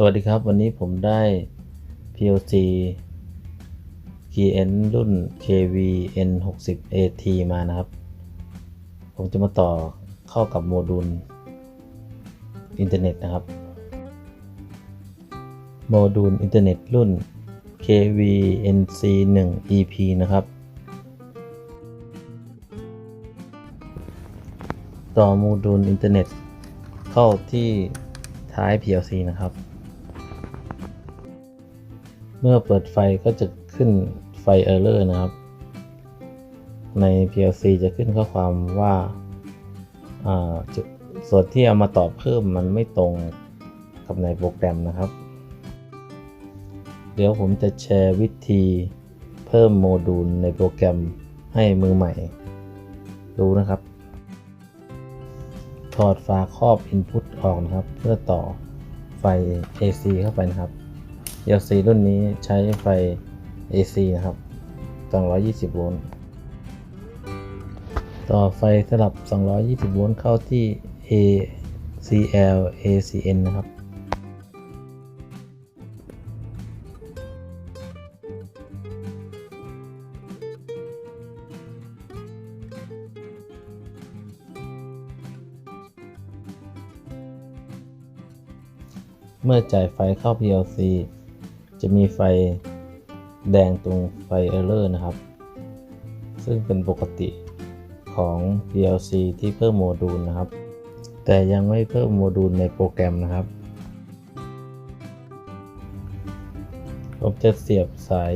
สวัสดีครับ วันนี้ผมได้ PLC KN รุ่น KVN 60 AT มานะครับ ผมจะมาต่อเข้ากับโมดูลอินเทอร์เน็ตนะครับ โมดูลอินเทอร์เน็ตรุ่น KVNC 1 EP นะครับ ต่อโมดูลอินเทอร์เน็ตเข้าที่ท้าย PLC นะครับ เมื่อเปิดไฟก็จะขึ้นไฟ Error นะครับ ใน PLC จะขึ้นข้อความว่าส่วนที่เอามาต่อเพิ่มมันไม่ตรงกับในโปรแกรมนะครับ เดี๋ยวผมจะแชร์วิธีเพิ่มโมดูลในโปรแกรมให้มือใหม่ ดูนะครับ ถอดฝาครอบ Input ออกนะครับ เพื่อต่อไฟ AC เข้าไปนะครับ PLC รุ่นนี้ใช้ไฟ AC นะครับ 220 โวลต์ ต่อไฟสลับ 220 โวลต์เข้าที่ ACL ACN นะครับ เมื่อจ่ายไฟเข้า PLC จะมีไฟแดงตรงไฟ Error นะครับ ซึ่งเป็นปกติของ PLC ที่เพิ่มโมดูลนะครับ แต่ยังไม่เพิ่มโมดูลในโปรแกรมนะครับ ผมจะเสียบสาย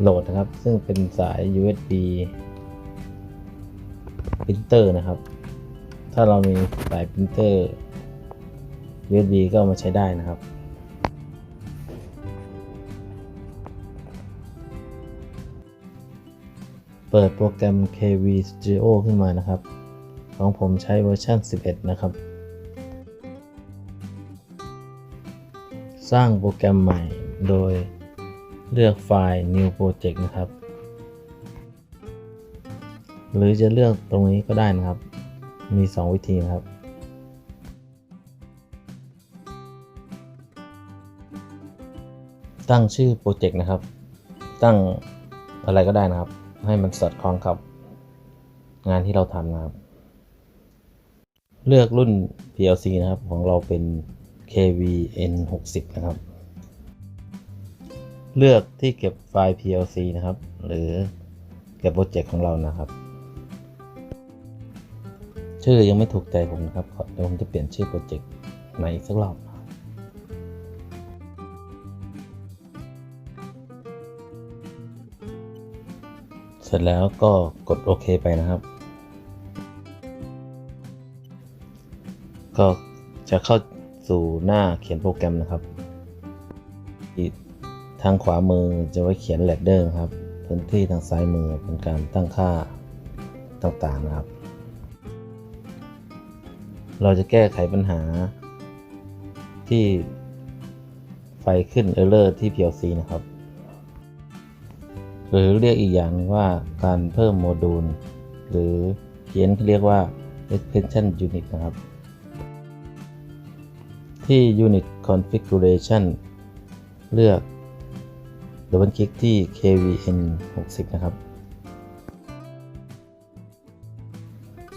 โหลดนะครับ ซึ่งเป็นสาย USB ปรินเตอร์นะครับ ถ้าเรามีสายปรินเตอร์ USB ก็มาใช้ได้นะครับ เปิดโปรแกรม KV Studio ขึ้นมานะครับ ของผมใช้เวอร์ชัน11 นะครับ สร้างโปรแกรมใหม่โดยเลือกไฟล์ New Project นะครับ หรือจะเลือกตรงนี้ก็ได้นะครับ มี 2 วิธีนะครับตั้งชื่อโปรเจกต์นะครับ ตั้งอะไรก็ได้นะครับ ให้มันสอดคล้องกับงานที่เราทำนะครับ เลือกรุ่น PLC นะครับ ของเราเป็น KVN 60นะครับ เลือกที่เก็บไฟล์ PLC นะครับ หรือเก็บโปรเจกต์ของเรานะครับ ชื่อยังไม่ถูกใจผมนะครับเดี๋ยวผมจะเปลี่ยนชื่อโปรเจกต์ใหม่อีกสักรอบ ร็จแล้วก็กดโอเคไปนะครับ ก็จะเข้าสู่หน้าเขียนโปรแกรมนะครับ ทางขวามือจะไว้เขียนแลดเดอร์ครับ พื้นที่ทางซ้ายมือเป็นการตั้งค่าต่างๆนะครับ เราจะแก้ไขปัญหาที่ไฟขึ้น Error ที่ PLC นะครับ หรือเรียกอีกอย่างว่าการเพิ่มโมดูล หรือเขียนเรียกว่า extension unit นะครับ ที่ unit configuration เลือกดับเบิลคลิกที่ kvn 60 นะครับ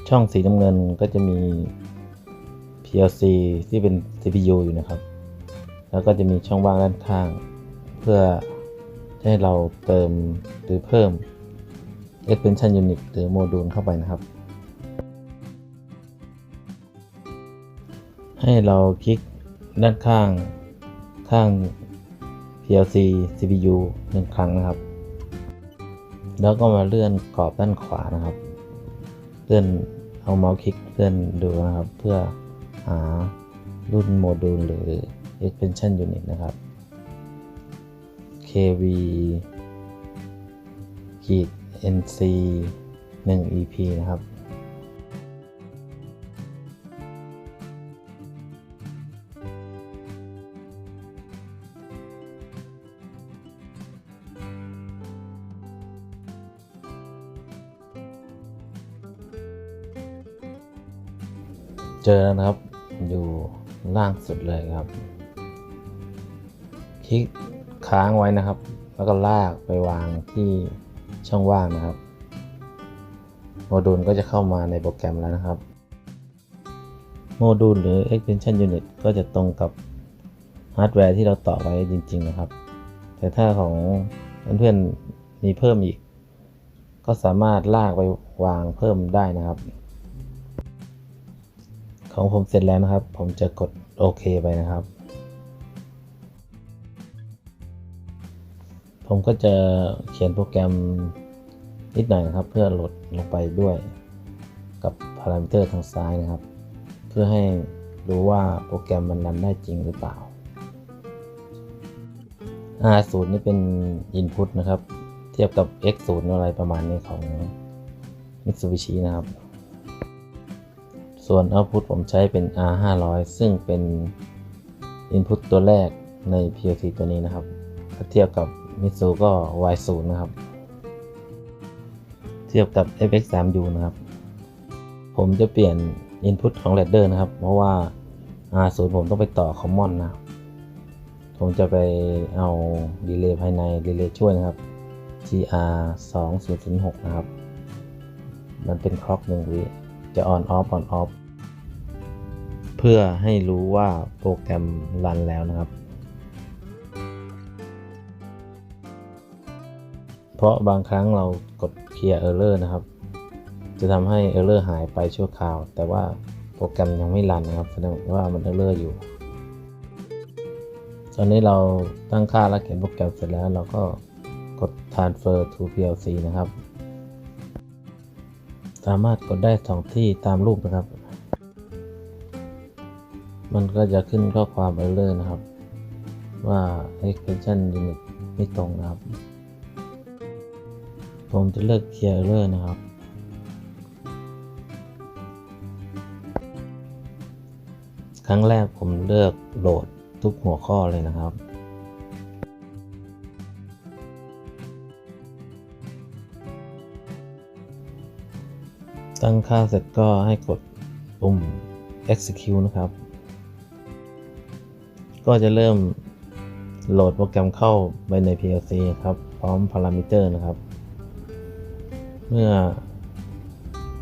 ช่องสีน้ำเงินก็จะมี PLC ที่เป็น CPU อยู่นะครับ แล้วก็จะมีช่องว่างด้านข้าง เพื่อ ให้เราเติมหรือเพิ่ม extension unit หรือโมดูลเข้าไปนะครับ ให้เราคลิกด้านข้างข้าง PLC CPU หนึ่งครั้งนะครับ แล้วก็มาเลื่อนกรอบด้านขวานะครับ เลื่อนเอาเมาส์คลิกเลื่อนดูนะครับ เพื่อหารุ่นโมดูลหรือ extension unit นะครับ KV ขีด NC 1 EP นะครับ เจอแล้วนะครับอยู่ล่างสุดเลยครับ คลิก ค้างไว้นะครับ แล้วก็ลากไปวางที่ช่องว่างนะครับ โมดูลก็จะเข้ามาในโปรแกรมแล้วนะครับ โมดูลหรือ extension unit ก็จะตรงกับฮาร์ดแวร์ที่เราต่อไว้จริง ๆ นะครับ แต่ถ้าของเพื่อนๆมีเพิ่มอีก ก็สามารถลากไปวางเพิ่มได้นะครับ ของผมเสร็จแล้วนะครับ ผมจะกดโอเคไปนะครับ ผมก็จะเขียนโปรแกรมนิดหน่อยนะครับ เพื่อโหลดลงไปด้วยกับพารามิเตอร์ทางซ้ายนะครับ เพื่อให้รู้ว่าโปรแกรมมันรันได้จริงหรือเปล่า R0 นี่เป็น Input นะครับ เทียบกับ X0 อะไรประมาณนี้ของ Mitsubishi นะครับ ส่วน Output ผมใช้เป็น R500 ซึ่งเป็น Input ตัวแรกใน PLC ตัวนี้นะครับ ถ้าเทียบกับ Mitsu ก็ Y0 นะครับ เทียบกับ FX3U นะครับ ผมจะเปลี่ยน Input ของ Ladder นะครับ เพราะว่า R0 ผมต้องไปต่อ Common นะ ผมจะไปเอาดีเลย์ภายในดีเลย์ช่วยนะครับ GR 2006นะครับ มันเป็นคล็อกหนึ่งวิจะ on off on off เพื่อให้รู้ว่าโปรแกรมรันแล้วนะครับ เพราะบางครั้งเรากด clear error นะครับ จะทำให้ error หายไปชั่วคราว แต่ว่าโปรแกรมยังไม่รันนะครับ แสดงว่ามัน error อร์อยู่ ตอนนี้เราตั้งค่าและเขียนโปรแกรมเสร็จแล้วเราก็กด transfer to PLC นะครับ สามารถกดได้สองที่ตามรูปนะครับ มันก็จะขึ้นข้อความ error นะครับ ว่า extension unit ไม่ตรงนะครับ ผมจะเลือก clear error นะครับ ครั้งแรกผมเลือกโหลดทุกหัวข้อเลยนะครับตั้งค่าเสร็จก็ให้กดปุ่ม execute นะครับ ก็จะเริ่มโหลดโปรแกรมเข้าไปใน PLC ครับ พร้อมพารามิเตอร์นะครับ เมื่อ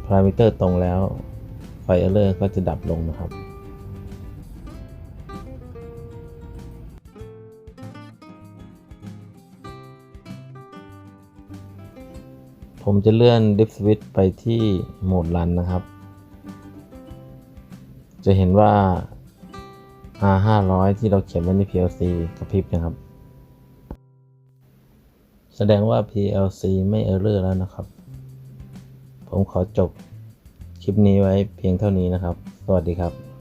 พารามิเตอร์ตรงแล้วไฟเออร์ก็จะดับลงนะครับผมจะเลื่อน Dip Switch ไปที่โหมดรันนะครับ จะเห็นว่า R500 ที่เราเขียนไว้ใน PLC กระพริบนะครับ แสดงว่า PLC ไม่ Error แล้วนะครับ ผมขอจบคลิปนี้ไว้เพียงเท่านี้นะครับ สวัสดีครับ